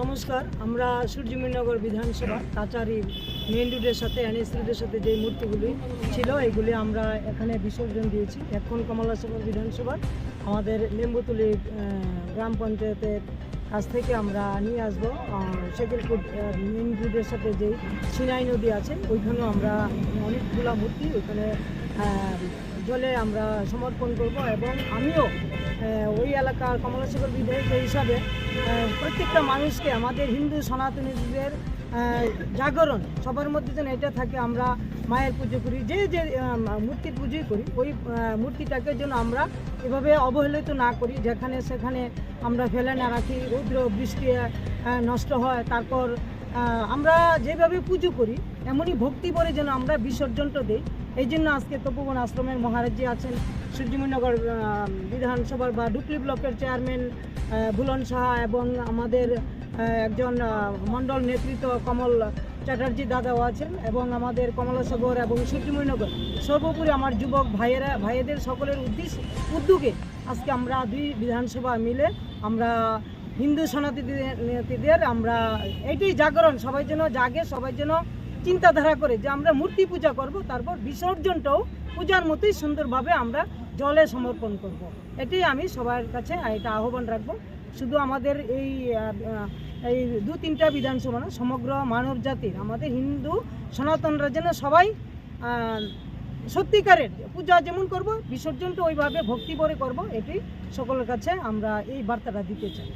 নমস্কার, আমরা সূর্যমীনগর বিধানসভা কাচারি মেন রোডের সাথে, এনএস রোডের সাথে যে মূর্তিগুলি ছিল, এগুলি আমরা এখানে বিসর্জন দিয়েছি। এখন কমলাসাগর বিধানসভা আমাদের লেম্বুতুলি গ্রাম পঞ্চায়েতের কাছ থেকে আমরা নিয়ে আসব। শেখিলপুর মেন রোডের সাথে যে সিনাই নদী আছে, ওইখানেও আমরা অনেকগুলা মূর্তি, ওইখানে জলে আমরা সমর্পণ করব এবং আমিও ওই এলাকার কমলাসাগর বিধায়ক হিসাবে প্রত্যেকটা মানুষকে আমাদের হিন্দু সনাতনীদের জাগরণ সবার মধ্যে যেন এটা থাকে আমরা মায়ের পুজো করি যে যে আহ, মূর্তির পুজোই করি ওই মূর্তিটাকে যেন আমরা এভাবে অবহেলিত না করি যেখানে সেখানে আমরা ফেলে না রাখি রৌদ্র বৃষ্টি নষ্ট হয় তারপর আমরা যেভাবে পুজো করি, এমনই ভক্তি করে যেন আমরা বিসর্জনটা দিই। এই জন্য আজকে তপোবন আশ্রমের মহারাজি আছেন সূর্যমনগর বিধানসভার বা ডুকলি ব্লকের চেয়ারম্যান ভুলন সাহা এবং আমাদের একজন মণ্ডল নেতৃত্ব কমল চ্যাটার্জি দাদাও আছেন এবং আমাদের কমলাসাগর এবং সূর্যমণিনগর সর্বোপরি আমার যুবক ভাইয়েরা ভাইয়েদের সকলের উদ্দেশ্য, উদ্যোগে আজকে আমরা দুই বিধানসভা মিলে আমরা হিন্দু সনাতনীদের আমরা এইটাই জাগরণ, সবাই যেন জাগে, সবাই যেন চিন্তাধারা করে যে আমরা মূর্তি পূজা করব, তারপর বিসর্জনটাও পূজার মতোই সুন্দরভাবে আমরা জলে সমর্পণ করব। এটাই আমি সবার কাছে এটা আহ্বান রাখব শুধু আমাদের এই এই দু তিনটা বিধানসভা না, সমগ্র মানব জাতির, আমাদের হিন্দু সনাতনরা যেন সবাই সত্যিকারের পূজা যেমন করব, বিসর্জনটা ওইভাবে ভক্তি করে করব এটি সকলের কাছে আমরা এই বার্তাটা দিতে চাই